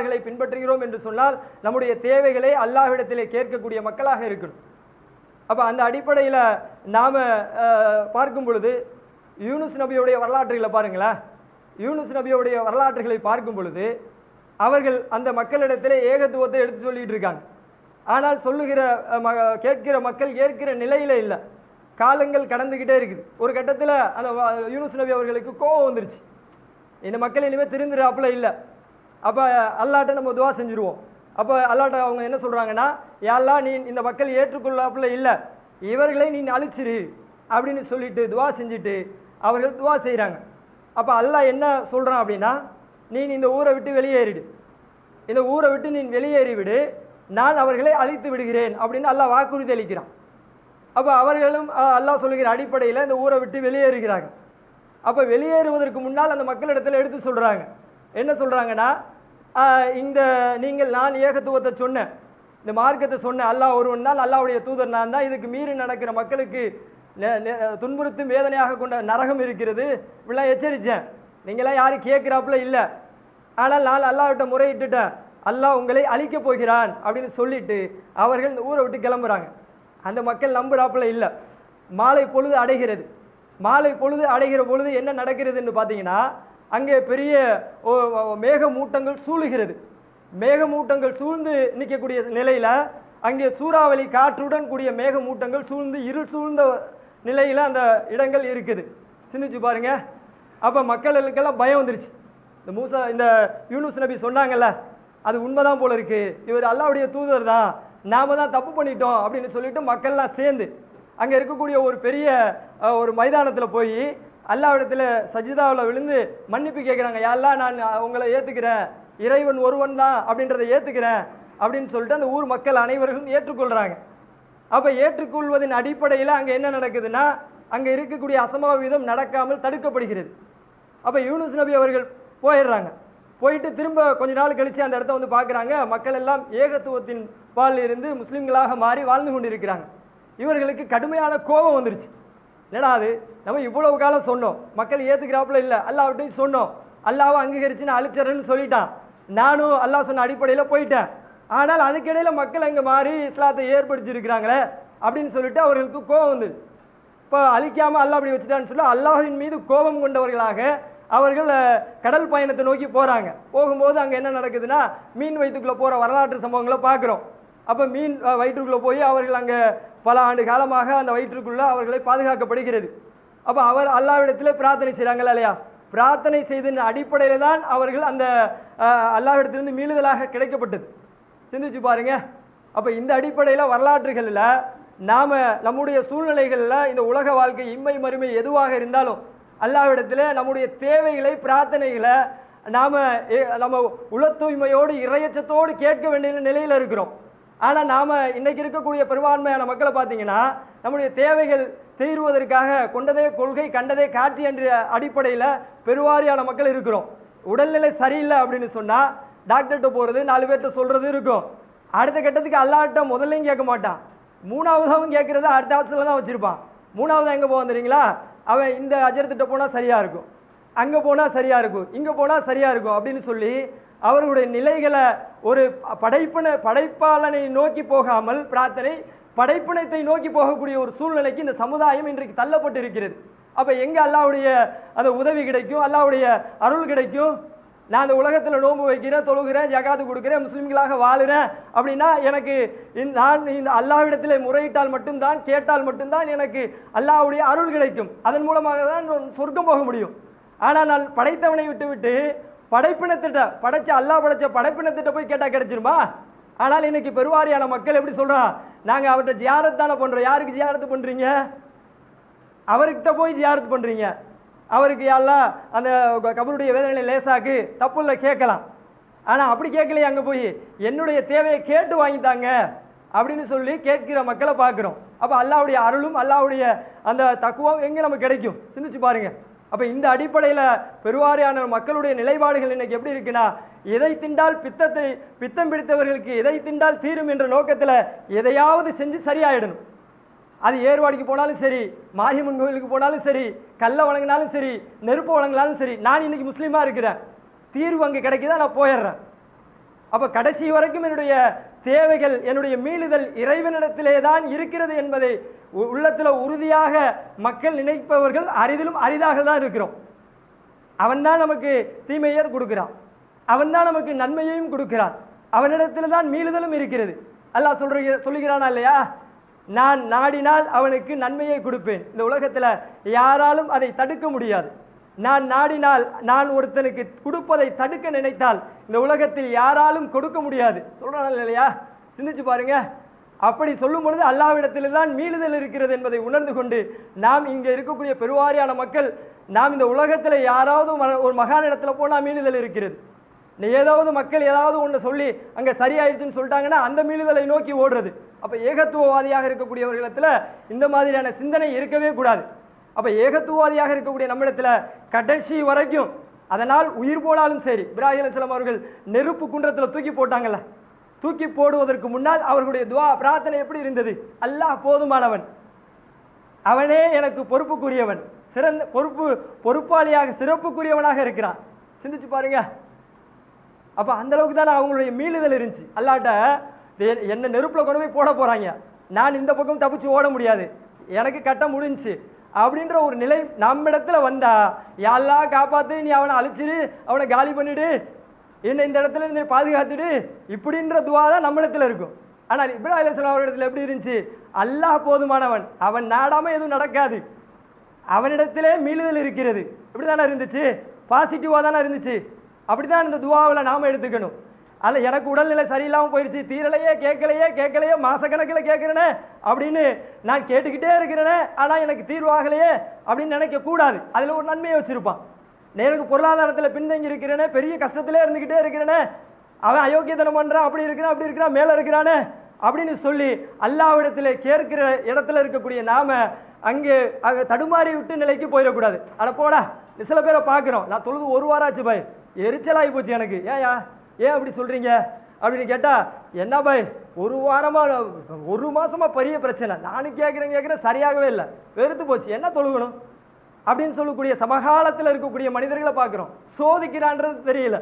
நபிமார்களை பின்பற்றுகிறோம் என்று சொன்னால் நம்முடைய தேவைகளை அல்லாஹ்விடத்திலே கேட்கக்கூடிய மக்களாக இருக்கணும். அப்போ அந்த அடிப்படையில் நாம் பார்க்கும் பொழுது யூனுஸ் நபியுடைய வரலாற்றுகளை பாருங்களேன். யூனுஸ் நபியுடைய வரலாற்றுகளை பார்க்கும் பொழுது அவர்கள் அந்த மக்களிடத்திலே ஏகத்துவத்தை எடுத்து சொல்லிட்டு இருக்காங்க. ஆனால் சொல்லுகிற ம- கேட்கிற மக்கள் ஏற்கிற நிலையில இல்லை. காலங்கள் கடந்துக்கிட்டே இருக்குது. ஒரு கட்டத்தில் அந்த யூனுஸ் நபி அவர்களுக்கு கோபம் வந்துருச்சு. இந்த மக்கள் இனிமேல் திருந்துறாப்புல இல்லை. அப்போ அல்லாட்ட நம்ம துவா செஞ்சுருவோம். அப்போ அல்லாட்ட அவங்க என்ன சொல்கிறாங்கன்னா யாரெல்லாம் நீ இந்த மக்கள் ஏற்றுக்கொள்ளாப்புல இல்லை. இவர்களை நீ அழிச்சிரு. அப்படின்னு சொல்லிட்டு துவா செஞ்சுட்டு அவர்கள் துவா செய்கிறாங்க அப்போ அல்லாஹ் என்ன சொல்கிறான் அப்படின்னா நீ இந்த ஊரை விட்டு வெளியேறிடு. இந்த ஊரை விட்டு நீ வெளியேறி விடு நான் அவர்களை அழித்து விடுகிறேன். அப்படின்னு அல்லாஹ் வாக்குறுதி அளிக்கிறான். அப்போ அவர்களும் அல்லாஹ் சொல்லுகிற அடிப்படையில் இந்த ஊரை விட்டு வெளியேறுகிறாங்க. அப்போ வெளியேறுவதற்கு முன்னால் அந்த மக்களிடத்தில் எடுத்து சொல்கிறாங்க என்ன சொல்கிறாங்கன்னா இந்த நீங்கள் நான் ஏகத்துவத்தை சொன்னேன். இந்த மார்க்கத்தை சொன்னேன். அல்லாஹ் ஒருவன் தான் அல்லாவுடைய தூதர் நான் தான். இதுக்கு மீறி நடக்கிற மக்களுக்கு நெ- நெ- துன்புறுத்தும் வேதனையாக கொண்ட நரகம் இருக்கிறது. இப்படிலாம் எச்சரித்தேன் நீங்களாம் யாரும் கேட்குறாப்புல இல்லை. ஆனால் நான் அல்லாவிட்ட முறையிட்டுட்டேன். அல்லாஹ் உங்களை அழிக்கப் போகிறான் அப்படின்னு சொல்லிட்டு அவர்கள் இந்த ஊரை விட்டு கிளம்புறாங்க. அந்த மக்கள் நம்புறாப்புல இல்லை. மாலை பொழுது அடைகிறது. மாலை பொழுது அடைகிற பொழுது என்ன நடக்கிறதுன்னு பார்த்தீங்கன்னா அங்கே பெரிய ஓ- மேகமூட்டங்கள் சூழுகிறது. மேகமூட்டங்கள் சூழ்ந்து நிற்கக்கூடிய நிலையில் அங்கே சூறாவளி காற்றுடன் கூடிய மேகமூட்டங்கள் சூழ்ந்து இருள் சூழ்ந்த நிலையில் அந்த இடங்கள் இருக்குது. சிந்திச்சு பாருங்க. அப்போ மக்களுக்கெல்லாம் பயம் வந்துருச்சு. இந்த மூசா இந்த யூனுஸ் நபி சொன்னாங்கல்ல அது உண்மைதான் போல இருக்கு. இவர் அல்லாவுடைய தூதர் தான். நாம தான் தப்பு பண்ணிட்டோம் அப்படின்னு சொல்லிட்டு மக்கள்லாம் சேர்ந்து அங்கே இருக்கக்கூடிய ஒரு பெரிய ஒரு மைதானத்தில் போய் அல்லாவிடத்தில் சஜிதாவில் விழுந்து மன்னிப்பு கேட்குறாங்க யாரெல்லாம் நான் உங்களை ஏற்றுக்கிறேன் இறைவன் ஒருவன் தான் அப்படின்றத ஏற்றுக்கிறேன் அப்படின்னு சொல்லிட்டு அந்த ஊர் மக்கள் அனைவரும் ஏற்றுக்கொள்கிறாங்க அப்போ ஏற்றுக்கொள்வதின் அடிப்படையில் அங்கே என்ன நடக்குதுன்னா அங்கே இருக்கக்கூடிய அசம்பாவிதம் நடக்காமல் தடுக்கப்படுகிறது. அப்போ யூனுஸ் நபி அவர்கள் போயிடுறாங்க. போயிட்டு திரும்ப கொஞ்ச நாள் கழித்து அந்த இடத்த வந்து பார்க்குறாங்க மக்கள் எல்லாம் ஏகத்துவத்தின் பால் இருந்து முஸ்லீம்களாக மாறி வாழ்ந்து கொண்டிருக்கிறாங்க. இவர்களுக்கு கடுமையான கோபம் வந்துருச்சு. என்னடா அது? நம்ம இவ்வளவு காலம் சொன்னோம். மக்கள் ஏற்றுக்கிறாப்புல இல்லை. அல்லாவிட்டையும் சொன்னோம். அல்லாவை அங்கீகரிச்சுன்னு நான் சொல்லிட்டான். நானும் அல்லாஹ் சொன்ன அடிப்படையில் போயிட்டேன். ஆனால் அதுக்கிடையில் மக்கள் அங்கே மாறி இஸ்லாத்தை ஏற்படுத்தியிருக்கிறாங்களே அப்படின்னு சொல்லிட்டு அவர்களுக்கு கோபம் வந்து இப்போ அழிக்காமல் அல்லாஹ் அப்படி வச்சுட்டான்னு சொல்லி அல்லாஹின் மீது கோபம் கொண்டவர்களாக அவர்கள் கடல் பயணத்தை நோக்கி போகிறாங்க போகும்போது அங்கே என்ன நடக்குதுன்னா மீன் வயிற்றுக்குள்ளே போகிற வரலாற்று சம்பவங்களை பார்க்குறோம். அப்போ மீன் வயிற்றுக்குள்ளே போய் அவர்கள் அங்கே பல ஆண்டு காலமாக அந்த வயிற்றுக்குள்ளே அவர்களை பாதுகாக்கப்படுகிறது. அப்போ அவர் அல்லாவிடத்தில் பிரார்த்தனை செய்கிறாங்களா இல்லையா? பிரார்த்தனை செய்ததின் அடிப்படையில் தான் அவர்கள் அந்த அல்லாவிடத்திலிருந்து மீளுதலாக கிடைக்கப்பட்டது. சிந்திச்சு பாருங்க. அப்போ இந்த அடிப்படையில் வரலாற்றுகளில் நாம் நம்முடைய சூழ்நிலைகளில் இந்த உலக வாழ்க்கை இம்மை மறுமை எதுவாக இருந்தாலும் அல்லாவிடத்தில் நம்முடைய தேவைகளை பிரார்த்தனைகளை நாம் நம்ம உள தூய்மையோடு இறையச்சத்தோடு கேட்க வேண்டிய நிலையில் இருக்கிறோம். ஆனால் நாம் இன்றைக்கி இருக்கக்கூடிய பெரும்பான்மையான மக்களை பார்த்தீங்கன்னா நம்முடைய தேவைகள் தீர்வதற்காக கொண்டதே கொள்கை கண்டதே காட்சி என்ற அடிப்படையில் பெருவாரியான மக்கள் இருக்கிறோம். உடல்நிலை சரியில்லை அப்படின்னு சொன்னால் டாக்டர்கிட்ட போகிறது நாலு பேர்கிட்ட சொல்கிறது இருக்கும். அடுத்த கட்டத்துக்கு அல்லாட்ட முதல்லையும் கேட்க மாட்டான். மூணாவதாகவும் கேட்குறத அடுத்த ஆப்ஷனில் தான் வச்சுருப்பான். மூணாவது எங்கே போவான் தெரியுங்களா? அவன் இந்த அஜரத்திட்ட போனால் சரியாக இருக்கும். அங்கே போனால் சரியாக இருக்கும். இங்கே போனால் சரியாக இருக்கும் அப்படின்னு சொல்லி அவர்களுடைய நிலைகளை ஒரு படைப்பின படைப்பாளனை நோக்கி போகாமல் பிரார்த்தனை படைப்பினத்தை நோக்கி போகக்கூடிய ஒரு சூழ்நிலைக்கு இந்த சமுதாயம் இன்றைக்கு தள்ளப்பட்டு இருக்கிறது அப்போ எங்கே அல்லாவுடைய அந்த உதவி கிடைக்கும் அல்லாவுடைய அருள் கிடைக்கும்? நான் அந்த உலகத்தில் நோன்பு வைக்கிறேன் தொழுகிறேன் ஜகாத்து கொடுக்குறேன் முஸ்லீம்களாக வாழுகிறேன் அப்படின்னா எனக்கு நான் இந்த அல்லாவிடத்தில் முறையிட்டால் மட்டும்தான் கேட்டால் மட்டும்தான் எனக்கு அல்லாவுடைய அருள் கிடைக்கும். அதன் மூலமாக தான் சொர்க்கம் போக முடியும். ஆனால் நான் படைத்தவனை விட்டு விட்டு படைப்பினத்திட்ட படைச்ச அல்லாஹ் படைச்ச படைப்பினத்திட்ட போய் கேட்டால் கிடைச்சிருமா? ஆனால் இன்னைக்கு பெருவாரியான மக்கள் எப்படி சொல்றான் நாங்கள் அவர்கிட்ட ஜியாரத் தானே பண்ணுறோம் யாருக்கு ஜியாரத்து பண்ணுறீங்க அவர்கிட்ட போய் ஜியாரத்து பண்ணுறீங்க அவருக்கு எல்லாம் அந்த க- கபருடைய வேதனை லேசாக்கு தப்பு இல்லை கேட்கலாம். ஆனால் அப்படி கேட்கலையே அங்கே போய். என்னுடைய தேவையை கேட்டு வாங்கிட்டாங்க அப்படின்னு சொல்லி கேட்கிற மக்களை பார்க்குறோம். அப்போ அல்லாவுடைய அருளும் அல்லாவுடைய அந்த தக்குவம் எங்கே நமக்கு கிடைக்கும்? சிந்திச்சு பாருங்கள் அப்போ இந்த அடிப்படையில் பெருவாரியான மக்களுடைய நிலைப்பாடுகள் இன்னைக்கு எப்படி இருக்குன்னா எதை திண்டால் பித்தத்தை பித்தம் பிடித்தவர்களுக்கு எதை திண்டால் தீரும் என்ற நோக்கத்தில் எதையாவது செஞ்சு சரியாயிடணும். அது ஏர்வாடிக்கு போனாலும் சரி மாரியம்மன் கோயிலுக்கு போனாலும் சரி கல்லை வழங்கினாலும் சரி நெருப்பு வழங்கினாலும் சரி நான் இன்னைக்கு முஸ்லீமாக இருக்கிறேன். தீர்வு அங்கே கிடைக்குதா? நான் போயிடுறேன். அப்போ கடைசி வரைக்கும் என்னுடைய தேவைகள் என்னுடைய மீளுதல் இறைவனிடத்திலே தான் இருக்கிறது என்பதை உ- உறுதியாக மக்கள் நினைப்பவர்கள் அரிதிலும் அரிதாக தான் இருக்கிறோம். அவன் தான் நமக்கு தீமையை கொடுக்கிறான். அவன் தான் நமக்கு நன்மையையும் கொடுக்கிறான். அவனிடத்தில் தான் மீளுதலும் இருக்கிறது. அல்லாஹ் சொல்கிற சொல்லுகிறானா இல்லையா? நான் நாடினால் அவனுக்கு நன்மையை கொடுப்பேன். இந்த உலகத்தில் யாராலும் அதை தடுக்க முடியாது. நான் நாடினால் நான் ஒருத்தனுக்கு கொடுப்பதை தடுக்க நினைத்தால் இந்த உலகத்தில் யாராலும் கொடுக்க முடியாது. சொல்றானா இல்லையா? சிந்திச்சு பாருங்க. அப்படி சொல்லும் பொழுது அல்லாவிடத்தில் தான் மீளுதல் இருக்கிறது என்பதை உணர்ந்து கொண்டு நாம் இங்கே இருக்கக்கூடிய பெருவாரியான மக்கள் நாம் இந்த உலகத்தில் யாராவது ம- ஒரு மகானிடத்துல போனால் மீளுதல் இருக்கிறது. நீ ஏதாவது மக்கள் ஏதாவது ஒன்று சொல்லி அங்கே சரியாயிடுச்சுன்னு சொல்லிட்டாங்கன்னா அந்த மீளுதலை நோக்கி ஓடுறது. அப்போ ஏகத்துவவாதியாக இருக்கக்கூடியவர்களிடத்தில் இந்த மாதிரியான சிந்தனை இருக்கவே கூடாது. அப்போ ஏகத்துவவாதியாக இருக்கக்கூடிய நம்மிடத்தில் கடைசி வரைக்கும் அதனால் உயிர் போனாலும் சரி இப்ராஹிம் அலைஹிஸ்ஸலாம் அவர்கள் நெருப்பு குன்றத்தில் தூக்கி போட்டாங்கல்ல? தூக்கி போடுவதற்கு முன்னால் அவர்களுடைய துவா பிரார்த்தனை எப்படி இருந்தது? அல்லாஹ் போதுமானவன். அவனே எனக்கு பொறுப்புக்குரியவன். சிறந்த பொறுப்பு பொறுப்பாளியாக சிறப்புக்குரியவனாக இருக்கிறான். சிந்திச்சு பாருங்க. அப்போ அந்தளவுக்கு தான் அவங்களுடைய மீளுதல் இருந்துச்சு. அல்லாட்ட "டேய், என்ன நெருப்பில் கொண்டு போய் போட போகிறாங்க நான் இந்த பக்கம் தப்பிச்சு ஓட முடியாது. எனக்கு கட்ட முடிஞ்சுச்சு. அப்படின்ற ஒரு நிலை நம்மிடத்துல வந்தா யாரெல்லாம் காப்பாற்று நீ அவனை அழிச்சிடு அவனை காலி பண்ணிடு என்ன இந்த இடத்துல இருந்து பாதுகாத்துடு இப்படின்ற துவா தான் நம்மிடத்துல இருக்கும். ஆனால் இப்ராஹிம் அலைஹிஸ்ஸலாம் அவரிடத்துல எப்படி இருந்துச்சு? அல்லாஹ் போதுமானவன் அவன் நாடாமல் எதுவும் நடக்காது. அவனிடத்திலே மீளுதல் இருக்கிறது. இப்படிதானே இருந்துச்சு? பாசிட்டிவாக தானே இருந்துச்சு? அப்படிதான் இந்த துவாவில் நாம் எடுத்துக்கணும். அதில் எனக்கு உடல்நிலை சரியில்லாமல் போயிடுச்சு தீரலையே கேட்கலையே கேட்கலையே மாசக்கணக்கில் கேட்குறேனே அப்படின்னு நான் கேட்டுக்கிட்டே இருக்கிறேனே ஆனால் எனக்கு தீர்வாகலையே அப்படின்னு நினைக்கக்கூடாது அதில் ஒரு நன்மையை வச்சுருப்பான். எனக்கு பொருளாதாரத்தில் பின்தங்கி இருக்கிறேனே பெரிய கஷ்டத்திலே இருந்துக்கிட்டே இருக்கிறேனே அவன் அயோக்கியத்தனம் பண்ணுறான் அப்படி இருக்கிறான் அப்படி இருக்கிறான் மேலே இருக்கிறானே அப்படின்னு சொல்லி அல்லாவிடத்தில் கேட்கிற இடத்துல இருக்கக்கூடிய நாம் அங்கே அங்கே தடுமாறி விட்டு நிலைக்கு போயிடக்கூடாது. அட போடா சில பேரை பார்க்குறோம். நான் தொழுது ஒரு வாரம் ஆச்சு பாய். எரிச்சலாகி போச்சு எனக்கு. ஏயா ஏன் அப்படி சொல்கிறீங்க அப்படின்னு கேட்டால் என்ன பாய் ஒரு வாரமாக ஒரு மாதமாக பெரிய பிரச்சனை. நானும் கேட்குறேன் கேட்குறேன் சரியாகவே இல்லை. வெறுத்து போச்சு. என்ன தொழுகணும்? அப்படின்னு சொல்லக்கூடிய சமகாலத்தில் இருக்கக்கூடிய மனிதர்களை பார்க்குறோம். சோதிக்கிறான்றது தெரியல.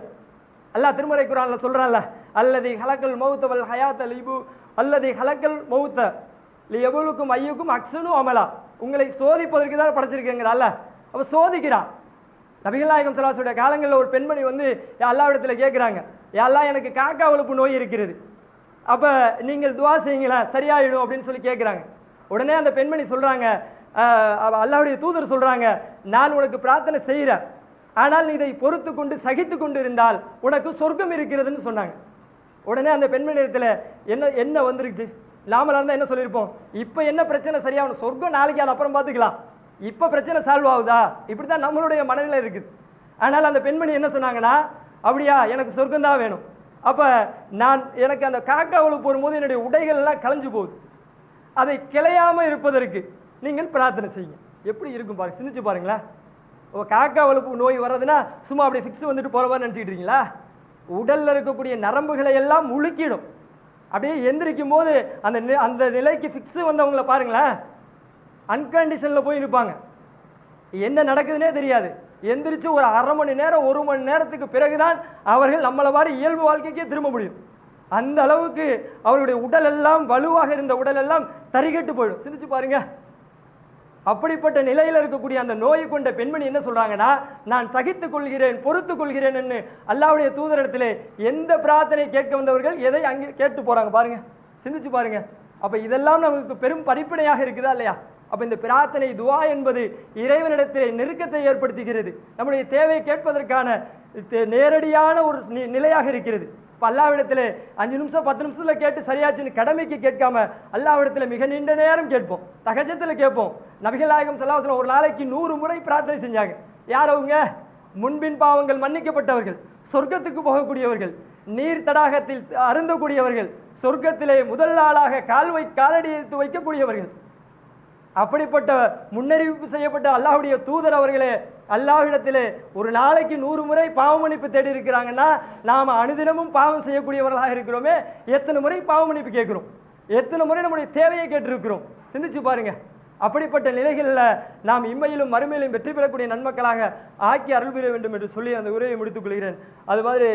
அல்லா திருமறை குரானில் சொல்கிறான்ல அல்லது ஹலக்கல் மௌத்தவல் ஹயாத் அலிபு அல்லது ஹலக்கல் மௌத்த இல்லை எவ்வளவுக்கும் ஐயுக்கும் அக்சனு அமலா. உங்களை சோதிப்பதற்கு தான் படைச்சிருக்கேங்கிறான்ல. அப்போ சோதிக்கிறான். நபிகள் நாயகம் சலாசுடைய காலங்களில் ஒரு பெண்மணி வந்து அல்லாவிடத்தில் கேட்குறாங்க எல்லாம் எனக்கு காக்கா உழுப்பு நோய் இருக்கிறது. அப்போ நீங்கள் துவா செய்யுங்களேன் சரியாயிடும் அப்படின்னு சொல்லி கேட்குறாங்க உடனே அந்த பெண்மணி சொல்கிறாங்க அல்லாவுடைய தூதர் சொல்கிறாங்க நான் உனக்கு பிரார்த்தனை செய்கிறேன் ஆனால் நீ இதை பொறுத்து கொண்டு சகித்து கொண்டு இருந்தால் உனக்கு சொர்க்கம் இருக்கிறதுன்னு சொன்னாங்க. உடனே அந்த பெண்மணி இடத்துல என்ன என்ன வந்துருச்சு நாமளாக இருந்தால் என்ன சொல்லியிருப்போம்? இப்போ என்ன பிரச்சனை? சரியாகணும் சொர்க்கம் நாளைக்கு அது அப்புறம் பார்த்துக்கலாம் இப்போ பிரச்சனை சால்வ் ஆகுதா? இப்படி தான் நம்மளுடைய மனநிலை இருக்குது. ஆனால் அந்த பெண்மணி என்ன சொன்னாங்கன்னா அப்படியா எனக்கு சொர்க்கம் தான் வேணும். அப்போ நான் எனக்கு அந்த காக்காவில் போகும்போது என்னுடைய உடைகள் எல்லாம் கலைஞ்சு போகுது. அதை கிளையாமல் இருப்பதற்கு நீங்கள் பிரார்த்தனை செய்யுங்க. எப்படி இருக்கும் பாருங்க சிந்திச்சு பாருங்களேன். ஓ காக்கா வளர்ப்பு நோய் வர்றதுன்னா சும்மா அப்படியே ஃபிக்ஸ் வந்துட்டு போறவா நினச்சிட்டு இருக்கீங்களா? உடலில் இருக்கக்கூடிய நரம்புகளை எல்லாம் முழுக்கிடும். அப்படியே எந்திரிக்கும் போது அந்த அந்த நிலைக்கு ஃபிக்ஸ் வந்தவங்கள பாருங்களேன். அன்கண்டிஷனில் போய் நிற்பாங்க என்ன நடக்குதுன்னே தெரியாது. எந்திரிச்சு ஒரு அரை மணி நேரம் ஒரு மணி நேரத்துக்கு பிறகுதான் அவர்கள் நம்மளை மாதிரி இயல்பு வாழ்க்கைக்கே திரும்ப முடியும். அந்த அளவுக்கு அவருடைய உடல் எல்லாம் வலுவாக இருந்த உடல் எல்லாம் தரிகட்டு போயிடும். சிந்திச்சு பாருங்க. அப்படிப்பட்ட நிலையில் இருக்கக்கூடிய அந்த நோயை கொண்ட பெண்மணி என்ன சொல்றாங்கன்னா நான் சகித்துக் கொள்கிறேன் பொறுத்துக் கொள்கிறேன் என்று அல்லாவுடைய தூதரிடத்திலே எந்த பிரார்த்தனை கேட்க வந்தவர்கள் எதை அங்கே கேட்டு போறாங்க பாருங்க. சிந்திச்சு பாருங்க. அப்ப இதெல்லாம் நமக்கு பெரும் படிப்பினையாக இருக்குதா இல்லையா? அப்போ இந்த பிரார்த்தனை துவா என்பது இறைவனிடத்திலே நெருக்கத்தை ஏற்படுத்துகிறது. நம்முடைய தேவை கேட்பதற்கான நேரடியான ஒரு நி- நிலையாக இருக்கிறது. இப்போ அல்லாவிடத்தில் அஞ்சு நிமிஷம் பத்து நிமிஷத்தில் கேட்டு சரியாச்சுன்னு கடமைக்கு கேட்காம அல்லாவிடத்தில் மிக நீண்ட நேரம் கேட்போம். தகஜத்தில் கேட்போம். நபிகள் நாயகம் ஒரு நாளைக்கு நூறு முறை பிரார்த்தனை செஞ்சாங்க. யார் அவங்க? முன்பின் பாவங்கள் மன்னிக்கப்பட்டவர்கள் சொர்க்கத்துக்கு போகக்கூடியவர்கள் நீர் தடாகத்தில் அருந்தக்கூடியவர்கள் சொர்க்கத்திலே முதல் நாளாக கால் வை காலடி எடுத்து வைக்கக்கூடியவர்கள். அப்படிப்பட்ட முன்னறிவிப்பு செய்யப்பட்ட அல்லாஹுடைய தூதர் அவர்களே அல்லாஹிடத்திலே ஒரு நாளைக்கு நூறு முறை பாவ மன்னிப்பு தேடி இருக்கிறாங்கன்னா நாம் அனுதினமும் பாவம் செய்யக்கூடியவர்களாக இருக்கிறோமே எத்தனை முறை பாவமன்னிப்பு கேட்குறோம்? எத்தனை முறை நம்முடைய தேவையை கேட்டிருக்கிறோம்? சிந்திச்சு பாருங்க. அப்படிப்பட்ட நிலைகளில் நாம் இம்மையிலும் மறுமையிலும் வெற்றி பெறக்கூடிய நன்மக்களாக ஆக்கி அருள் வேண்டும் என்று சொல்லி அந்த உரையை முடித்துக் கொள்கிறேன். அது மாதிரி